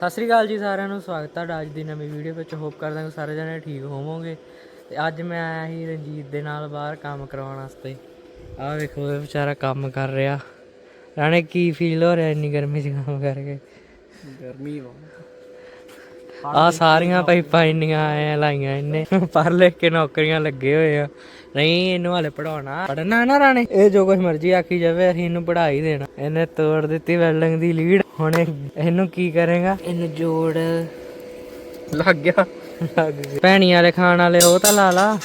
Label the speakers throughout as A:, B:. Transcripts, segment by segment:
A: ਸਤਿ ਸ੍ਰੀ ਅਕਾਲ ਜੀ ਸਾਰਿਆਂ ਨੂੰ, ਸਵਾਗਤ ਹੈ ਅੱਜ ਦੀ ਨਵੀਂ ਵੀਡੀਓ ਵਿੱਚ। ਹੋਪ ਕਰਦਾ ਕਿ ਸਾਰੇ ਜਣੇ ਠੀਕ ਹੋਵੋਗੇ। ਤੇ ਅੱਜ ਮੈਂ ਆਇਆ ਸੀ ਰਣਜੀਤ ਦੇ ਨਾਲ ਬਾਹਰ ਕੰਮ ਕਰਾਉਣ ਵਾਸਤੇ। ਆਹ ਵੇਖੋ, ਇਹ ਵਿਚਾਰਾ ਕੰਮ ਕਰ ਰਿਹਾ। ਰਾਣੇ, ਕੀ ਫੀਲ ਹੋ ਰਿਹਾ ਇੰਨੀ ਗਰਮੀ 'ਚ ਕੰਮ ਕਰਕੇ?
B: ਗਰਮੀ ਵਾ
A: ਆ ਸਾਰੀਆਂ ਪਾਈਪਾਂ ਇੰਨੀਆਂ ਐ ਲਾਈਆਂ ਇਹਨੇ ਪੜ੍ਹ ਲਿਖ ਕੇ ਨੌਕਰੀਆਂ ਲੱਗੇ ਹੋਏ ਆ। ਨਹੀਂ ਇਹਨੂੰ ਹਾਲੇ ਪੜਾਉਣਾ ਪੜਨਾ ਨਾ ਰਾਣੇ। ਇਹ ਜੋ ਕੁਝ ਮਰਜ਼ੀ ਆਖੀ ਜਾਵੇ ਅਸੀਂ ਇਹਨੂੰ ਪੜ੍ਹਾ ਹੀ ਦੇਣਾ। ਇਹਨੇ ਤੋੜ ਦਿੱਤੀ ਵੈਲਡਿੰਗ ਦੀ ਲੀਡ। ਹੁਣ ਇਹ- ਇਹਨੂੰ ਕੀ ਕਰੇਗਾ? ਇਹਨੂੰ ਜੋੜ।
B: ਲੱਗ ਗਿਆ।
A: ਲੱਗ ਗਏ ਭੈਣੀ ਵਾਲੇ ਖਾਣ ਵਾਲੇ ਉਹ ਤਾਂ ਲਾ ਲਾ।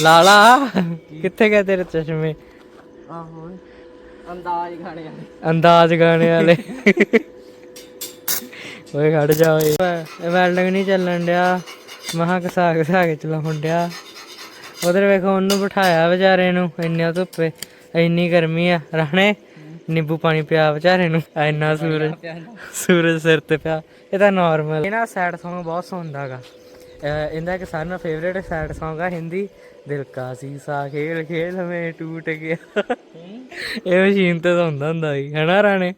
A: ਲਾ ਲਾ। ਕਿੱਥੇ ਗਏ ਤੇਰੇ ਚਸ਼ਮੇ?
B: ਆਹੋ ਅੰਦਾਜ਼ ਗਾਣੇ ਵਾਲੇ।
A: ਅੰਦਾਜ਼ ਗਾਣੇ ਵਾਲੇ। ਓਏ ਖੜ ਜਾ ਓਏ। ਇਹ ਵੈਲਡਿੰਗ ਨਹੀਂ ਚੱਲਣ ਡਿਆ। ਮਹਾ ਘਸਾ ਘਸਾ ਕੇ ਚਲਾਉਣ ਡਿਆ। ਉਧਰ ਵੇਖੋ, ਉਹਨੂੰ ਬਿਠਾਇਆ ਵਿਚਾਰੇ ਨੂੰ। ਇੰਨੇ ਧੁੱਪੇ, ਇੰਨੀ ਗਰਮੀ ਆ। ਰਾਣੇ, ਨਿੰਬੂ ਪਾਣੀ ਪਿਆ ਵਿਚਾਰੇ ਨੂੰ। ਇੰਨਾ ਸੂਰਜ ਸੂਰਜ ਸਿਰ ਤੇ ਪਿਆ। ਇਹ ਤਾਂ ਨਾਰਮਲ ਇਹ ਸੈਡ Song ਬਹੁਤ ਸੁਣਦਾਗਾ ਇਹਦਾ ਇੱਕ ਸਾਰਿਆਂ ਦਾ ਫੇਵਰੇਟ ਸੈਡ Song ਆ ਹਿੰਦੀ। ਦਿਲ ਕਾ ਸੀਸਾ ਖੇਲ ਖੇਲ ਮੈਂ ਟੂਟ ਗਿਆ। ਇਹ ਮਸ਼ੀਨ ਤੇ ਤਾਂ ਹੁੰਦਾ ਹੁੰਦਾ ਸੀ। ਹੈਨਾ ਰਾਣੇ?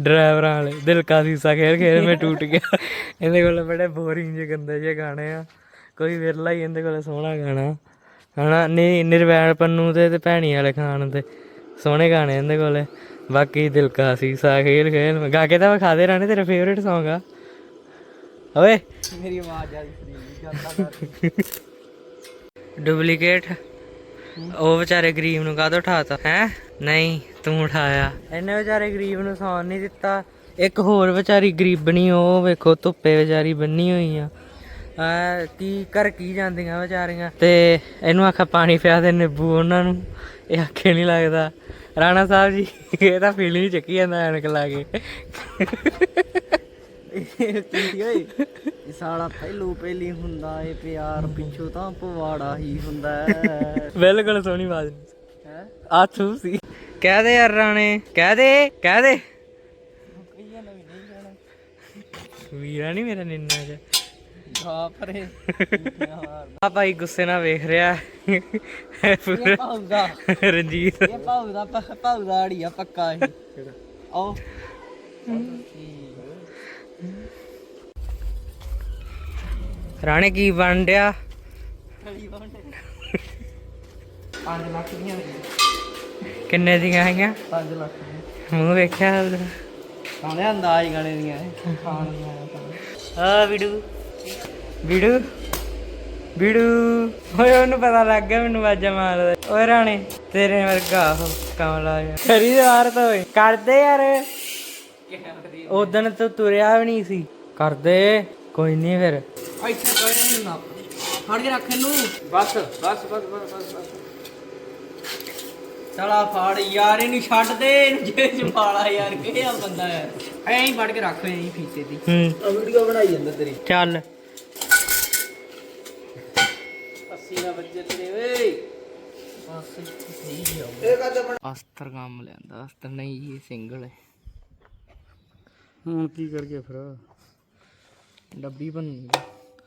A: ਡਰਾਈਵਰਾਂ ਵਾਲੇ। ਦਿਲ ਕਾ ਸੀਸਾ ਖੇਲ ਖੇਲ ਮੈਂ ਟੂਟ ਗਿਆ। ਇਹਦੇ ਕੋਲ ਬੜੇ ਬੋਰਿੰਗ ਜਿਹੇ ਗੰਦੇ ਜਿਹੇ ਗਾਣੇ ਆ। ਕੋਈ ਵਿਰਲਾ ਹੀ ਇਹਦੇ ਕੋਲ ਸੋਹਣਾ ਗਾਣਾ। ਹਨਾ ਨਹੀਂ ਨਿਰਵੈਣ ਪੰਨੂ ਤੇ ਤੇ ਭੈਣੀ ਵਾਲੇ ਖਾਨ ਤੇ ਸੋਹਣੇ ਗਾਣੇ ਇਹਦੇ ਕੋਲੇ। ਬਾਕੀ ਦਿਲ ਕਾ ਸੀਸਾ ਖੇਲ ਖੇਲ ਗਾ ਕੇ ਤਾਂ ਵਿਖਾ ਦੇ ਰਾਣੇ ਤੇਰਾ ਫੇਵਰੇਟ Song ਆ। ਓਏ।
B: ਮੇਰੀ ਆਵਾਜ਼ ਆਈ ਫਰੀ ਜਾਂਦਾ
A: ਡੁਪਲੀਕੇਟ? ਉਹ ਵਿਚਾਰੇ ਗਰੀਬ ਨੂੰ ਕਾਹਦੋਂ ਉਠਾਤਾ? ਹੈ? ਨਹੀਂ, ਤੂੰ ਉਠਾਇਆ। ਇਹਨੇ ਵਿਚਾਰੇ ਗਰੀਬ ਨੂੰ ਸੌਣ ਨਹੀਂ ਦਿੱਤਾ। ਇੱਕ ਹੋਰ ਵਿਚਾਰੀ ਗਰੀਬਣੀ, ਉਹ ਵੇਖੋ, ਧੁੱਪੇ ਵਿਚਾਰੀ ਬੰਨੀ ਹੋਈ ਆ। ਆ ਕੀ ਕਰ ਕੀ ਜਾਂਦੀਆਂ ਵਿਚਾਰੀਆਂ? ਤੇ ਇਹਨੂੰ ਆਖਾ ਪਾਣੀ ਪਿਆ ਦੇ ਨਿੰਬੂ ਉਹਨਾਂ ਨੂੰ। ਇਹ ਆਖੇ ਨਹੀਂ ਲੱਗਦਾ। ਰਾਣਾ ਸਾਹਿਬ ਜੀ, ਇਹ ਤਾਂ ਫੀਲਿੰਗ ਚੱਕੀ ਜਾਂਦਾ ਐਨਕ ਲਾ ਕੇ।
B: ਓਏ ਇਹ ਸਾਲਾ ਪਹਿਲੂ ਪਹਿਲੀ ਹੁੰਦਾ ਏ ਪਿਆਰ ਪਿੱਛੋਂ ਤਾਂ ਪਵਾੜਾ ਹੀ ਹੁੰਦਾ ਹੈ
A: ਬਿਲਕੁਲ ਸੋਹਣੀ ਆਵਾਜ਼ ਨਹੀਂ।
B: ਹੈ?
A: ਆਥੂ ਸੀ। ਕਹਿ ਦੇ ਯਾਰ ਰਾਣੇ ਕਹਿ ਦੇ ਕਹਿ ਦੇ।
B: ਕਈਆਂ ਨੂੰ ਵੀ ਨਹੀਂ ਕਹਿਣਾ।
A: ਵੀਰਾ ਨਹੀਂ ਮੇਰਾ ਨਿੰਨਾ ਜਿਹਾ।
B: ਗਾ ਪਰੇ।
A: ਆ ਭਾਈ ਗੁੱਸੇ ਨਾਲ ਵੇਖ ਰਿਹਾ। ਹੈ ਪੂਰਾ
B: ਪਾਉਦਾ
A: ਰਣਜੀਤ।
B: ਇਹ ਪਾਉਦਾ ਪਾਉਦਾ ਆੜੀ ਆ ਪੱਕਾ ਇਹ। ਆਓ।
A: ਰਾਣੇ ਕੀ ਬਣ ਡਿਆ?
B: ਪੰਜ ਲੱਖ ਦੀਆਂ
A: ਕਿੰਨੇ ਦੀਆਂ ਆਈਆਂ
B: 5 ਲੱਖ
A: ਮੂੰਹ ਵੇਖਿਆ
B: ਖਾਣੇ ਅੰਦਾਜ਼ ਗਾਣੇ ਦੀਆਂ ਇਹ। ਖਾਣ ਦੀਆਂ
A: ਆ ਵੀਡੂ ਵੀਡੂ ਵੀਡੂ ਓਏ ਉਹਨੂੰ ਪਤਾ ਲੱਗ ਗਿਆ ਮੈਨੂੰ ਵਾਜਾ ਮਾਰਦਾ। ਓਏ ਰਾਣੇ ਤੇਰੇ ਵਰਗਾ ਉਹ ਕਮਲਾ ਜਿਹਾ। ਕਰੀ ਯਾਰ ਤਾਂ ਓਏ। ਕਰਦੇ ਯਾਰ। ਉਦਣ ਤੂੰ ਤੁਰਿਆ ਵੀ ਨਹੀਂ ਸੀ। ਕਰਦੇ। ਕੋਈ ਨਹੀਂ ਫਿਰ।
B: ਇੱਥੇ ਕੋਈ ਨਹੀਂ ਨਾ। ਫੜ ਕੇ ਰੱਖ ਇਹਨੂੰ। ਬਸ ਬਸ ਬਸ ਬਸ ਬਸ ਚਲਾ ਫੜ ਯਾਰ ਇਹਨੂੰ ਛੱਡ ਦੇ। ਇਹਨੂੰ ਚ ਪਾਲਾ ਯਾਰ ਕਿਹੜਾ ਬੰਦਾ। ਹੈ ਐਂ ਹੀ ਫੜ ਕੇ ਰੱਖ ਐਂ ਹੀ ਫੀਤੇ ਦੀ।
A: ਹੂੰ।
B: ਆ ਵੀਡੀਓ ਬਣਾਈ ਜਾਂਦਾ ਤੇਰੀ।
A: ਚੱਲ।
B: 80 ਨਾ ਵੱਜੇ ਤੇਰੇ ਓਏ।
A: ਅਸਤਰ ਕੰਮ ਲੈਂਦਾ ਅਸਤਰ ਨਹੀਂ ਇਹ ਸਿੰਗਲ ਹੈ।
B: ਹੁਣ ਕੀ ਕਰ ਗਿਆ ਫਿਰ?
A: ਡੱਬੀ ਬੰਨੀ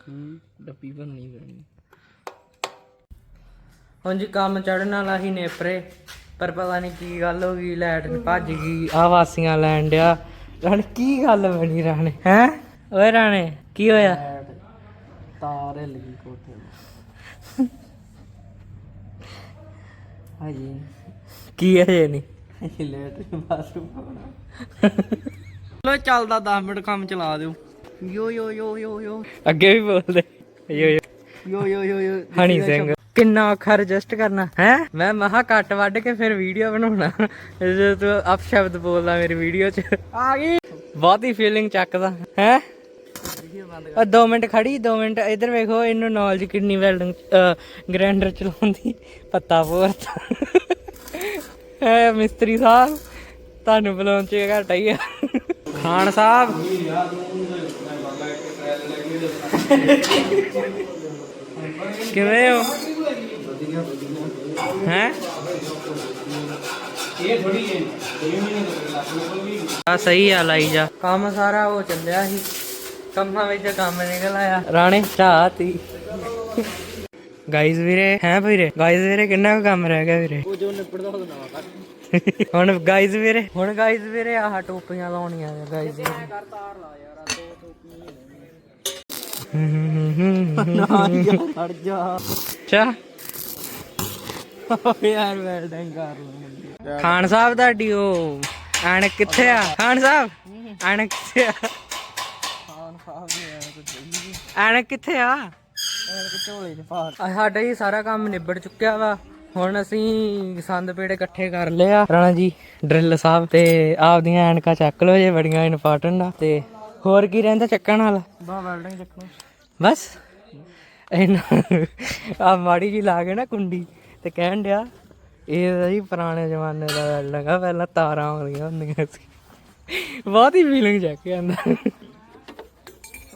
B: ਹੂੰ।
A: ਡੱਬੀ ਪੈਣੀ। ਹੁਣ ਜੀ ਕੰਮ ਚੜਨ ਵਾਲਾ ਹੀ ਨੇਪਰੇ ਪਰ ਪਤਾ ਨਹੀਂ ਕੀ ਗੱਲ ਹੋ ਗਈ ਲਾਈਟ ਭੱਜ ਗਈ ਆ ਵਾਸੀਆਂ ਲੈਣ ਡਿਆ। ਰਾਣੇ ਕੀ ਗੱਲ ਬਣੀ ਰਾਣੇ ਹੈ? ਓਏ ਰਾਣੇ ਕੀ ਹੋਇਆ?
B: ਤਾਰ ਹਿੱਲ ਗਈ ਕੋਠੇ ਹਾਂਜੀ।
A: ਕੀ ਹੈ ਨਹੀਂ
B: ਲੇਟ ਬਾਥਰੂਮ ਚਲੋ ਚੱਲਦਾ 10 ਮਿੰਟ ਕੰਮ ਚਲਾ ਦਿਓ। ਯੋ ਯੋ ਯੋ ਯੋ ਯੋ
A: ਅੱਗੇ ਵੀ ਬੋਲਦੇ। ਯੋ ਯੋ
B: ਯੋ ਯੋ ਯੋ ਯੋ
A: ਹਣੀ ਸਿੰਘ। ਕਿੰਨਾ ਔਖਾ ਐਡਜਸਟ ਕਰਨਾ ਹੈ? ਮੈਂ ਮਹਾ ਕੱਟ ਵੱਢ ਕੇ ਫਿਰ ਵੀਡੀਓ ਬਣਾਉਣਾ। ਜੇ ਤੂੰ ਅਪ ਸ਼ਬਦ ਬੋਲਦਾ ਮੇਰੀ ਵੀਡੀਓ 'ਚ।
B: ਆ ਗਈ।
A: ਬਹੁਤ ਹੀ? ਫੀਲਿੰਗ ਚੱਕਦਾ ਹੈ ਆ 2 ਮਿੰਟ ਖੜੀ 2 ਮਿੰਟ। ਇਧਰ ਵੇਖੋ ਇਹਨੂੰ ਨੌਲੇਜ ਕਿੰਨੀ ਵੈਲਡਿੰਗ ਗ੍ਰਾਈਂਡਰ ਚਲਾਉਂਦੀ। ਪੱਤਾ ਪੋਰਤਾ। ਹੈ ਮਿਸਤਰੀ ਸਾਹਿਬ ਤੁਹਾਨੂੰ ਬੁਲਾਉਣ ਚ ਘਾਟਾ ਹੀ ਆ। ਖਾਨ ਸਾਹਿਬ। ਕਿਵੇਂ ਹੋ ਹੈ
B: ਇਹ ਥੋੜੀ ਹੈ 2 ਮਹੀਨੇ ਤੋਂ
A: ਆ ਸਹੀ ਆ ਲਾਈ ਜਾ। ਕੰਮ ਸਾਰਾ ਹੋ ਚੱਲਿਆ ਸੀ। ਕੰਮਾਂ ਵਿੱਚ ਕੰਮ ਨਿਕਲ ਆਇਆ। ਰਾਣੇ ਚਾਹਤੀ ਗਾਈਜ਼ ਵੀਰੇ ਹੈ ਵੀਰੇ? ਗਾਈਜ਼ ਵੀਰੇ ਕਿੰਨਾ ਕੁ ਕੰਮ ਰਹਿ ਗਿਆ ਵੀਰੇ?
B: ਉਹ ਜੋ ਨਿਪੜਦਾ ਉਹ ਨਾ ਕਰ।
A: ਹੁਣ ਗਾਈਜ਼ ਵੀਰੇ? ਹੁਣ ਗਾਈਜ਼ ਵੀਰੇ ਆਹ ਟੋਪੀਆਂ ਲਾਉਣੀਆਂ ਨੇ ਗਾਈਜ਼
B: ਕਰ ਤਾਰ ਲਾ ਯਾਰ ਆ ਦੋ ਟੋਪੀਆਂ
A: ਅੱਛਾ।
B: ਨਾ ਖੜ ਜਾ ਯਾਰ ਵੈਲਡਿੰਗ ਕਰ ਲਵਾਂਗੇ
A: ਖਾਨ ਸਾਹਿਬ ਤੁਹਾਡੀ ਉਹ ਐਨਕ ਕਿੱਥੇ ਆ? ਖਾਨ ਸਾਹਿਬ ਐਨਕ ਕਿੱਥੇ ਆ?
B: ਖਾਨ ਸਾਹਿਬ ਚਾਹੀਦੀ
A: ਐਨਕ ਕਿੱਥੇ ਆ?
B: ਯਾਰ ਕਿ ਝੋਲੇ ਚ ਪਾ
A: ਸਾਡਾ ਹੀ ਸਾਰਾ ਕੰਮ ਨਿਬੜ ਚੁੱਕਿਆ ਵਾ। ਹੁਣ ਅਸੀਂ ਸੰਦ ਪੇੜੇ ਇਕੱਠੇ ਕਰ ਲਏ ਆ। ਰਾਣਾ ਜੀ ਡਰਿਲ ਸਾਹਿਬ ਤੇ ਆਪਦੀਆਂ ਐਨਕਾਂ ਚੱਕ ਲਓ ਜੇ ਬੜੀਆਂ ਇੰਪੋਰਟੈਂਟ ਆ। ਤੇ ਹੋਰ ਕੀ ਰਹਿੰਦਾ ਚੱਕਣ ਵਾਲਾ?
B: ਬਾ ਵੈਲਡਿੰਗ ਚੱਕੋ
A: ਬਸ। ਇਹਨਾਂ ਆ ਮਾੜੀ ਜੀ ਲਾ ਕੇ ਨਾ ਕੁੰਡੀ ਤੇ ਕਹਿਣ ਡਿਆ ਇਹ ਜੀ ਪੁਰਾਣੇ ਜ਼ਮਾਨੇ ਦਾ ਵੈਲਡਿੰਗ ਆ ਪਹਿਲਾਂ ਤਾਰਾਂ ਆਉਂਦੀਆਂ ਹੁੰਦੀਆਂ ਸੀ। ਬਹੁਤ ਹੀ ਫੀਲਿੰਗ ਚੱਕ ਕੇ ਆਂਦਾ।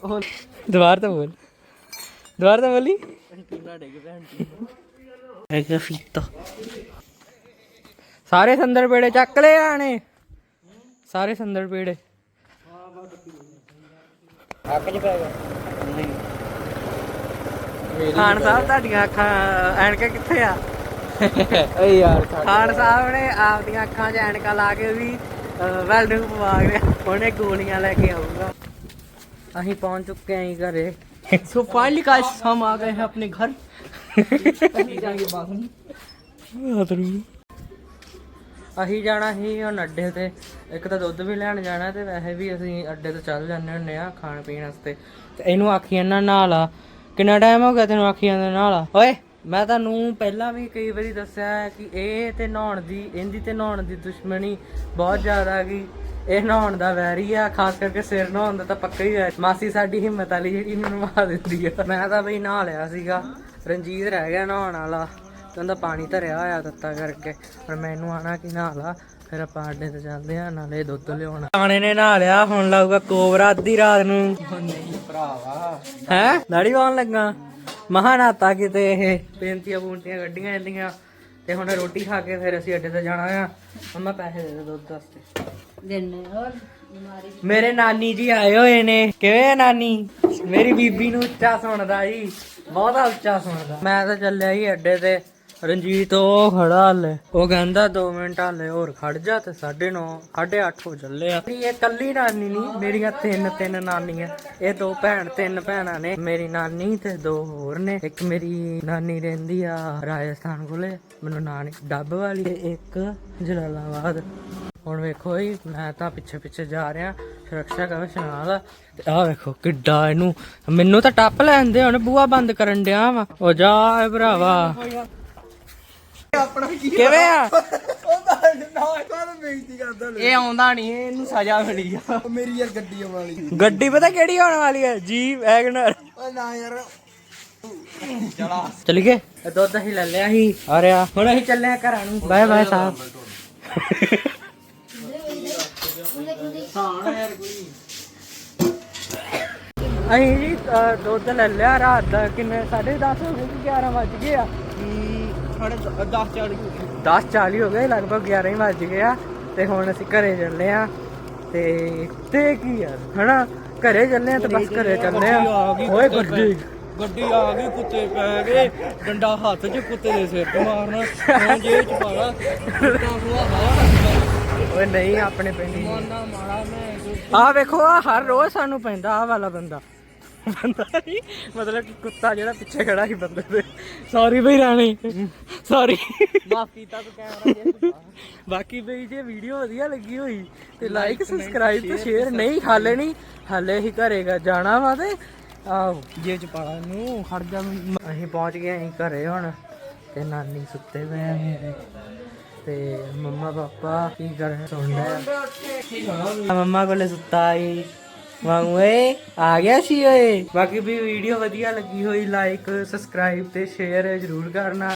B: ਉਹ
A: ਦੁਬਾਰ ਤਾਂ ਬੋਲ। ਦੁਬਾਰ ਤਾਂ ਬੋਲੀ।
B: ਟੀਨਾ ਡਿੱਗ ਪਿਆ ਟੀਨਾ
A: ਹੈਗਾ ਫੀਤਾ। ਸਾਰੇ ਸੰਦਰ ਪੇੜੇ ਚੱਕ ਲਏ ਆਣੇ ਸਾਰੇ ਸੰਦਰ ਪੇੜੇ
B: ਅੱਖ ਚ ਪੈ ਗਿਆ ਨਹੀਂ
A: ਖਾਨ ਸਾਹਿਬ ਤੁਹਾਡੀਆਂ ਅੱਖਾਂ ਐਨਕਾਂ ਕਿੱਥੇ ਆ
B: ਏ ਯਾਰ
A: ਖਾਨ ਸਾਹਿਬ ਨੇ ਆਪਦੀਆਂ ਅੱਖਾਂ 'ਚ ਐਨਕਾਂ ਲਾ ਕੇ ਵੀ ਵੈਲਡਿੰਗ ਪਵਾ ਲਿਆ ਉਹਨੇ ਗੋਲੀਆਂ ਲੈ ਕੇ ਆਊਗਾ ਅਸੀਂ ਪਹੁੰਚ ਚੁੱਕੇ ਆਂ ਜੀ ਘਰੇ
B: सो फाइनली गाइस हम आ गए हैं अपने घर अभी जाएंगे बाथरूम
A: ਅਸੀਂ ਜਾਣਾ ਸੀ ਹੁਣ ਅੱਡੇ ਤੇ। ਇੱਕ ਤਾਂ ਦੁੱਧ ਵੀ ਲੈਣ ਜਾਣਾ ਤੇ ਵੈਸੇ ਵੀ ਅਸੀਂ ਅੱਡੇ ਤੇ ਚੱਲ ਜਾਂਦੇ ਹੁੰਨੇ ਆ ਖਾਣ ਪੀਣ ਵਾਸਤੇ। ਤੇ ਇਹਨੂੰ ਆਖੀ ਜਾਂਦਾ ਨਾਲ ਆ। ਕਿੰਨਾ ਟਾਈਮ ਹੋ ਗਿਆ ਤੈਨੂੰ ਆਖੀ ਜਾਂਦੇ ਨਾਲ ਆ? ਓਏ, ਮੈਂ ਤੁਹਾਨੂੰ ਪਹਿਲਾਂ ਵੀ ਕਈ ਵਾਰੀ ਦੱਸਿਆ ਹੈ ਕਿ ਇਹ ਤੇ ਨਹਾਉਣ ਦੀ, ਇਹਦੀ ਤੇ ਨਹਾਉਣ ਦੀ ਦੁਸ਼ਮਣੀ ਬਹੁਤ ਜ਼ਿਆਦਾ ਹੈਗੀ। ਇਹ ਨਹਾਉਣ ਦਾ ਵੈਰੀ ਆ, ਖਾਸ ਕਰਕੇ ਸਿਰ ਨਹਾਉਣ ਦਾ ਤਾਂ ਪੱਕਾ ਹੀ ਹੈ ਮਾਸੀ ਸਾਡੀ ਹਿੰਮਤ ਵਾਲੀ ਜਿਹੜੀ ਇਹਨੂੰ ਨਵਾ ਦਿੰਦੀ ਆ। ਮੈਂ ਤਾਂ ਬਈ ਨਹਾ ਲਿਆ ਸੀਗਾ। ਰਣਜੀਤ ਰਹਿ ਗਿਆ ਨਹਾਉਣ ਵਾਲਾ। ਕਹਿੰਦਾ ਪਾਣੀ ਧਰਿਆ ਹੋਇਆ ਤੱਤਾ ਕਰਕੇ। ਪਰ ਮੈਨੂੰ ਆਣਾ ਕਿ ਨਹਾ ਲਾ ਫਿਰ ਆਪਾਂ ਅੱਡੇ ਤੇ ਚੱਲਦੇ ਆ ਨਾਲੇ ਦੁੱਧ ਲਿਆਉਣਾ। ਆਣੇ ਨੇ ਨਹਾ ਲਿਆ ਹੁਣ ਲਾਊਗਾ ਕੋਬਰਾ ਅੱਧੀ ਰਾਤ ਨੂੰ।
B: नहीं ਭਰਾਵਾ
A: ਹੈ? ਦਾੜੀ ਪਾਉਣ ਲੱਗਾ। ਮਹਾ ਨਾਤਾ ਕਿਤੇ ਇਹ। ਬੇਨਤੀਆਂ ਬੂਨਤੀਆਂ ਗੱਡੀਆਂ ਜਾਂਦੀਆਂ ਤੇ ਹੁਣ ਰੋਟੀ ਖਾ ਕੇ ਫਿਰ ਅਸੀਂ ਅੱਡੇ ਤੇ ਜਾਣਾ ਆ। ਮੰਮਾ ਪੈਸੇ ਦੇ ਦੇ ਦੁੱਧ ਵਾਸਤੇ। ਮੇਰੇ ਨਾਨੀ ਜੀ ਆਏ ਹੋਏ ਨੇ। ਕਿਵੇਂ ਆ ਨਾਨੀ? ਮੇਰੀ ਬੀਬੀ ਨੂੰ ਉੱਚਾ ਸੁਣਦਾ ਜੀ। ਬਹੁਤਾ ਉੱਚਾ ਸੁਣਦਾ। ਮੈਂ ਤਾਂ ਚੱਲਿਆ ਜੀ ਅੱਡੇ ਤੇ। ਰਣਜੀਤ ਉਹ ਖੜਾ ਹਲੇ। ਉਹ ਕਹਿੰਦਾ 2 ਮਿੰਟ ਹਲੇ, ਹੋਰ ਖੜ ਜਾ ਤੇ 9:30 8:30 ਹੋ ਚੱਲੇ ਆ। ਇਹ ਕੱਲੀ ਨਾਨੀ ਨਹੀਂ ਮੇਰੀਆਂ ਤਿੰਨ ਤਿੰਨ ਨਾਨੀਆਂ। ਇਹ ਦੋ ਭੈਣ, ਤਿੰਨ ਭੈਣਾਂ ਨੇ। ਮੇਰੀ ਨਾਨੀ ਤੇ ਦੋ ਹੋਰ ਨੇ। ਇੱਕ ਮੇਰੀ ਨਾਨੀ ਰਹਿੰਦੀ ਆ ਰਾਜਸਥਾਨ ਕੋਲੇ, ਮੈਨੂੰ ਨਾਨੀ ਡੱਬ ਵਾਲੀ ਤੇ ਇੱਕ ਜਲਾਲਾਬਾਦ। ਹੁਣ ਵੇਖੋ ਜੀ, ਮੈਂ ਤਾਂ ਪਿੱਛੇ ਪਿੱਛੇ ਜਾ ਰਿਹਾ, ਸੁਰੱਖਿਆ ਕਵਚ ਨਾਲ ਤੇ ਆਹ ਵੇਖੋ ਕਿੱਡਾ ਇਹਨੂੰ, ਮੈਨੂੰ ਤਾਂ ਟੱਪ ਲੈਂਦੇ ਹੁਣ ਬੂਆ ਬੰਦ ਕਰਨ ਡਿਆ ਵਾ। ਉਹ ਜਾ ਭਰਾਵਾ।
B: ਆਪਣਾ ਕੀ
A: ਕਿਵੇਂ ਆ?
B: ਉਹ ਤਾਂ ਨਾ ਕਾਹਨੂੰ ਬੇਇੱਜ਼ਤੀ ਕਰਦਾ ਇਹ ਆਉਂਦਾ ਨਹੀਂ ਇਹਨੂੰ ਸਜ਼ਾ ਮਿਲੀ ਆ। ਮੇਰੀ ਯਾਰ ਗੱਡੀ ਆਉਣ ਵਾਲੀ।
A: ਗੱਡੀ ਪਤਾ ਕਿਹੜੀ ਆਉਣ ਵਾਲੀ ਹੈ ਜੀ ਵੈਗਨਰ।
B: ਓਏ ਨਾ ਯਾਰ। ਚਲਾ।
A: ਚਲ ਗਏ? ਇਹ ਦੁੱਧ ਅਸੀਂ ਲੈ ਲਿਆ ਸੀ। ਆ ਰਿਹਾ। ਹੁਣ ਅਸੀਂ ਚੱਲੇ ਆ ਘਰਾਂ ਨੂੰ। ਬਾਏ ਬਾਏ ਸਾਹਿਬ।
B: ਸਾਣਾ ਯਾਰ ਕੋਈ
A: ਅਸੀਂ ਜੀ ਅ, ਦੁੱਧ ਲੈ ਲਿਆ ਰਾਤ ਦਾ। ਕਿੰਨੇ? 10:30 ਹੋ ਗਏ ਕਿ 11 ਵੱਜ ਗਏ ਆ।
B: 10 40
A: 10:40 ਹੋ ਗਏ। ਲਗਭਗ 11 ਹੀ ਵੱਜ ਗਏ ਆ ਤੇ ਹੁਣ ਅਸੀਂ ਘਰੇ ਚੱਲੇ ਆ। ਤੇ ਤੇ ਕੀ ਯਾਰ ਹਨਾ? ਘਰੇ ਚੱਲੇ ਆ ਤੇ ਬਸ ਘਰੇ ਚੱਲੇ ਆ। ਓਏ ਗੱਡੀ।
B: ਗੱਡੀ ਆ ਗਈ ਕੁੱਤੇ ਪੈ ਗਏ। ਡੰਡਾ ਹੱਥ 'ਚ ਕੁੱਤੇ ਦੇ ਸਿਰ ਤੇ ਮਾਰਨਾ। ਜੇਬ 'ਚ ਪਾਣਾ
A: ਓਏ ਨਹੀਂ ਆਪਣੇ ਪਿੰਡ ਹੀ।
B: ਮਾਨਾ ਮਾਰਾ ਮੈਂ।
A: ਆ ਵੇਖੋ ਆ ਹਰ ਰੋਜ਼ ਸਾਨੂੰ ਪੈਂਦਾ ਆ ਵਾਲਾ ਬੰਦਾ। ਬੰਦਾ ਨਹੀਂ ਮਤਲਬ ਕਿ ਕੁੱਤਾ ਜਿਹੜਾ ਪਿੱਛੇ ਖੜਾ ਸੀ ਬੰਦੇ ਦੇ। ਸੌਰੀ ਬਈ ਰਾਣੀ। ਸੌਰੀ
B: ਮਾਫ ਤੂੰ ਕੈਮਰਾ ਜੇ
A: ਬਾਕੀ ਬਈ ਜੇ ਵੀਡੀਓ ਵਧੀਆ ਲੱਗੀ ਹੋਈ ਤੇ ਲਾਈਕ ਸਬਸਕ੍ਰਾਈਬ ਤੇ ਸ਼ੇਅਰ ਨਹੀਂ ਹਾਲੇ ਨਹੀਂ ਹਾਲੇ ਹੀ ਘਰੇਗਾ ਜਾਣਾ ਵਾ ਤੇ ਆਹੋ
B: ਜੇਬ 'ਚ ਨੂੰ ਖੜ ਜਾ।
A: ਅਸੀਂ ਪਹੁੰਚ ਗਏ ਅਸੀਂ ਘਰੇ ਹੁਣ ਤੇ ਨਾਨੀ ਸੁੱਤੇ ਪਏ ਆ ਮੇਰੇ ਤੇ ਮੰਮਾ ਪਾਪਾ ਕੀ ਕਰ ਰਹੇ? ਸੁਣਦੇ ਆ। ਮੰਮਾ ਕੋਲੇ ਸੁੱਤਾ ਈ ਵਾਂਗ ਓਏ ਆ ਗਿਆ ਸੀ ਓਏ ਬਾਕੀ ਵੀ ਵੀਡੀਓ ਵਧੀਆ ਲੱਗੀ ਹੋਈ ਲਾਈਕ ਸਬਸਕ੍ਰਾਈਬ ਤੇ ਸ਼ੇਅਰ ਜ਼ਰੂਰ ਕਰਨਾ।